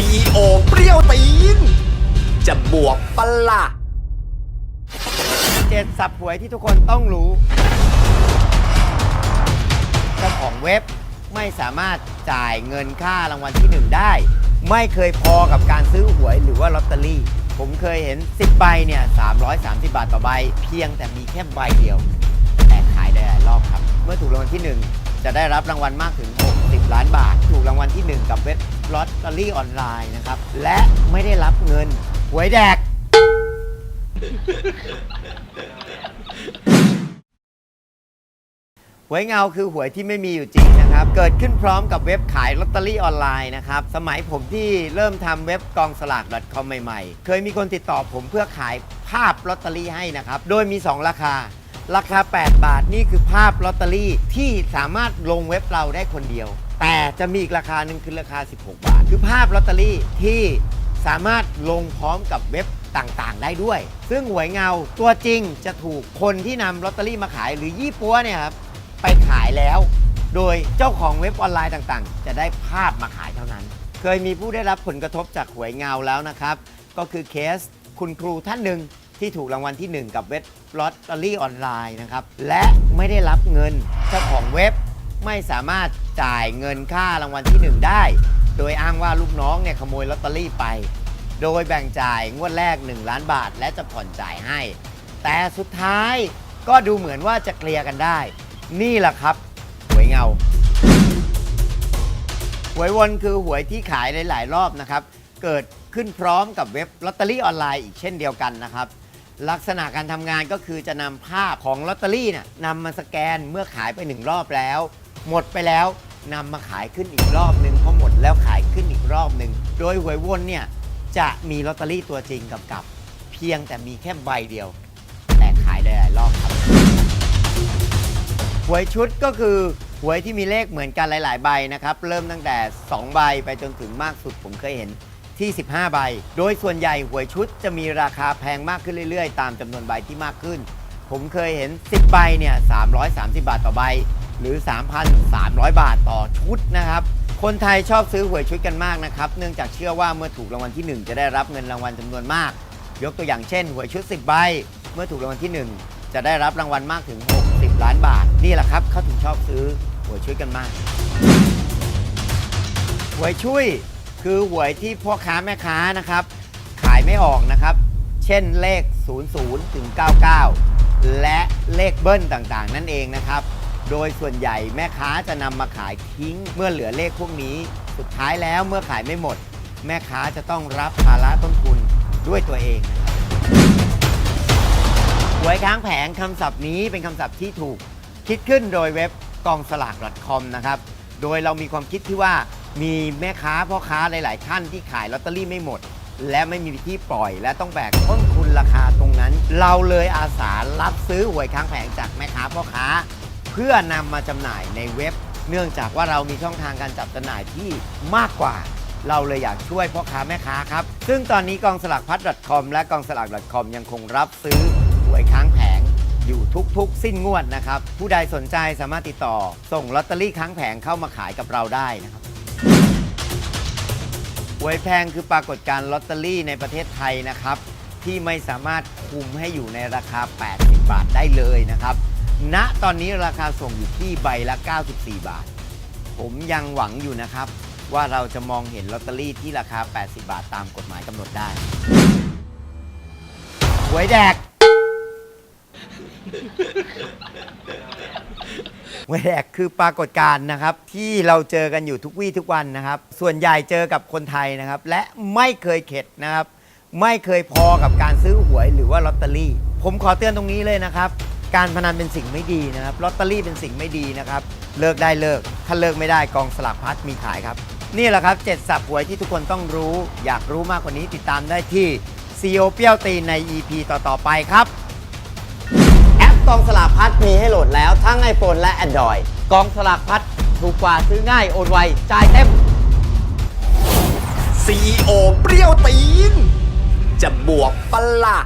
CEO เปรี้ยวตีน จะบวกปะล่ะเจ็ดสับหวยที่ทุกคนต้องรู้เจ้าของเว็บไม่สามารถจ่ายเงินค่ารางวัลที่หนึ่งได้ ไม่เคยพอกับการซื้อหวยหรือว่าลอตเตอรี่ ผมเคยเห็น 10 ใบเนี่ย330 บาทต่อใบ เพียงแต่มีแค่ใบเดียว แต่ขายได้หลายรอบครับ เมื่อถูกรางวัลที่1 จะได้รับรางวัลมากถึง 60 ล้านบาท ถูกรางวัลที่ 1 กับเว็บลอตเตอรี่ออนไลน์นะครับ และไม่ได้รับเงินหวยแดก หวยเงาคือหวยที่ไม่มีอยู่จริงนะครับ เกิดขึ้นพร้อมกับเว็บขายลอตเตอรี่ออนไลน์นะครับ สมัยผมที่เริ่มทำเว็บกองสลาก .com ใหม่ๆ เคยมีคนติดต่อผมเพื่อขายภาพลอตเตอรี่ให้นะครับ โดยมี 2 ราคา ราคา 8 บาทนี่คือภาพลอตเตอรี่ที่สามารถลงเว็บเราได้คนเดียว แต่จะมีอีกราคาหนึ่งคือราคา 16 บาท คือภาพลอตเตอรี่ที่สามารถลงพร้อมกับเว็บต่างๆ ได้ด้วย ซึ่งหวยเงาตัวจริงจะถูกคนที่นำลอตเตอรี่มาขายหรือยี่ปัวเนี่ยครับไปขายแล้ว โดยเจ้าของเว็บออนไลน์ต่างๆ จะได้ภาพมาขายเท่านั้น เคยมีผู้ได้รับผลกระทบจากหวยเงาแล้วนะครับ ก็คือเคสคุณครูท่านหนึ่ง ที่ถูกรางวัลที่ 1 กับเว็บลอตเตอรี่ออนไลน์นะครับ และไม่ได้รับเงินเจ้าของเว็บไม่สามารถจ่ายเงินค่ารางวัลที่ 1 ได้ โดยอ้างว่าลูกน้องเนี่ยขโมยลอตเตอรี่ไป โดยแบ่งจ่ายงวดแรก 1 ล้านบาท และจะผ่อนจ่ายให้ แต่สุดท้ายก็ดูเหมือนว่าจะเคลียร์กันได้ นี่แหละครับหวยเงาหวยวนคือหวยที่ขายหลาย ๆ รอบนะครับ เกิดขึ้นพร้อมกับเว็บลอตเตอรี่ออนไลน์อีกเช่นเดียวกันนะครับ ลักษณะการทำงานก็คือจะนำภาพของลอตเตอรี่เนี่ยนำมาสแกนเมื่อขายไปหนึ่งรอบแล้ว หมดไปแล้วนำมาขายขึ้นอีกรอบหนึ่งพอหมดแล้วขายขึ้นอีกรอบหนึ่งโดยหวยวนเนี่ยจะมีลอตเตอรี่ตัวจริงกับกับ เพียงแต่มีแค่ใบเดียว แต่ขายได้หลายรอบครับ หวยชุดก็คือหวยที่มีเลขเหมือนกันหลาย ๆ ใบนะครับ เริ่มตั้งแต่ 2 ใบไปจนถึงมากสุดผมเคยเห็น ที่ 15 ใบ โดยส่วนใหญ่หวยชุดจะมีราคาแพงมากขึ้นเรื่อยๆ ตามจำนวนใบที่มากขึ้น ผมเคยเห็น 10 ใบเนี่ย 330 บาทต่อใบ หรือ 3,300 บาทต่อชุดนะครับ คนไทยชอบซื้อหวยชุดกันมากนะครับ เนื่องจากเชื่อว่าเมื่อถูกรางวัลที่ 1 จะได้รับเงินรางวัลจำนวนมาก ยกตัวอย่างเช่น หวยชุด 10 ใบ เมื่อถูกรางวัลที่ 1 จะได้รับรางวัลมากถึง 60 ล้านบาท นี่แหละครับเขาถึงชอบซื้อหวยชุดกันมากหวยชุย คือหวยที่พ่อค้าแม่ค้านะครับ ขายไม่ออกนะครับ เช่นเลข 00ถึง99 และเลขเบิ้ลต่างๆ นั่นเองนะครับ โดยส่วนใหญ่แม่ค้าจะนำมาขายทิ้งเมื่อเหลือเลขพวกนี้ สุดท้ายแล้วเมื่อขายไม่หมด แม่ค้าจะต้องรับภาระต้นทุนด้วยตัวเองหวยค้างแผงคำศัพท์นี้เป็นคำศัพท์ที่ถูก คิดขึ้นโดยเว็บกองสลาก .com นะครับ โดยเรามีความคิดที่ว่า มีแม่ค้าพ่อค้าหลาย ๆ ท่านที่ขายลอตเตอรี่ไม่หมด และไม่มีที่ปล่อยและต้องแบกต้นทุนราคาตรงนั้น เราเลยอาสารับซื้อหวยค้างแผงจากแม่ค้าพ่อค้า เพื่อนำมาจำหน่ายในเว็บ เนื่องจากว่าเรามีช่องทางการจับจำหน่ายที่มากกว่า เราเลยอยากช่วยพ่อค้าแม่ค้าครับ ซึ่งตอนนี้กองสลากพัด .com และกองสลาก .com ยังคงรับซื้อหวยค้างแผงอยู่ทุกๆ สิ้นงวดนะครับ ผู้ใดสนใจสามารถติดต่อ ส่งลอตเตอรี่ค้างแผงเข้ามาขายกับเราได้นะครับ หวยแพงคือปรากฏการณ์ลอตเตอรี่ในประเทศไทยนะครับ ที่ไม่สามารถคุมให้อยู่ในราคา 80 บาทได้เลยนะครับณตอนนี้ราคาส่งอยู่ที่ใบละ 94 บาท ผมยังหวังอยู่นะครับ ว่าเราจะมองเห็นลอตเตอรี่ที่ราคา 80 บาทตามกฎหมายกำหนดได้หวยแดก หวยแดกคือปรากฏการณ์นะครับ ที่เราเจอกันอยู่ทุกวี่ทุกวันนะครับ ส่วนใหญ่เจอกับคนไทยนะครับ และไม่เคยเข็ดนะครับ ไม่เคยพอกับการซื้อหวยหรือว่าลอตเตอรี่ ผมขอเตือนตรงนี้เลยนะครับ การพนันเป็นสิ่งไม่ดีนะครับลอตเตอรี่เป็นสิ่งไม่ดีนะครับ เลิกได้เลิกถ้าเลิกไม่ได้กองสลากพัดมีขายครับ นี่แหละครับเจ็ดสับหวยที่ทุกคนต้องรู้ อยากรู้มากกว่านี้ติดตามได้ที่ซีโอเปียวตีนใน EP ต่อๆไปครับ กองสลากพัดมีให้โหลดแล้วทั้ง iPhone และ Android กองสลากพัดถูกกว่าซื้อง่ายโอนไวจ่ายเต็ม CEO เปรี้ยวตีน จะบวกปะล่ะ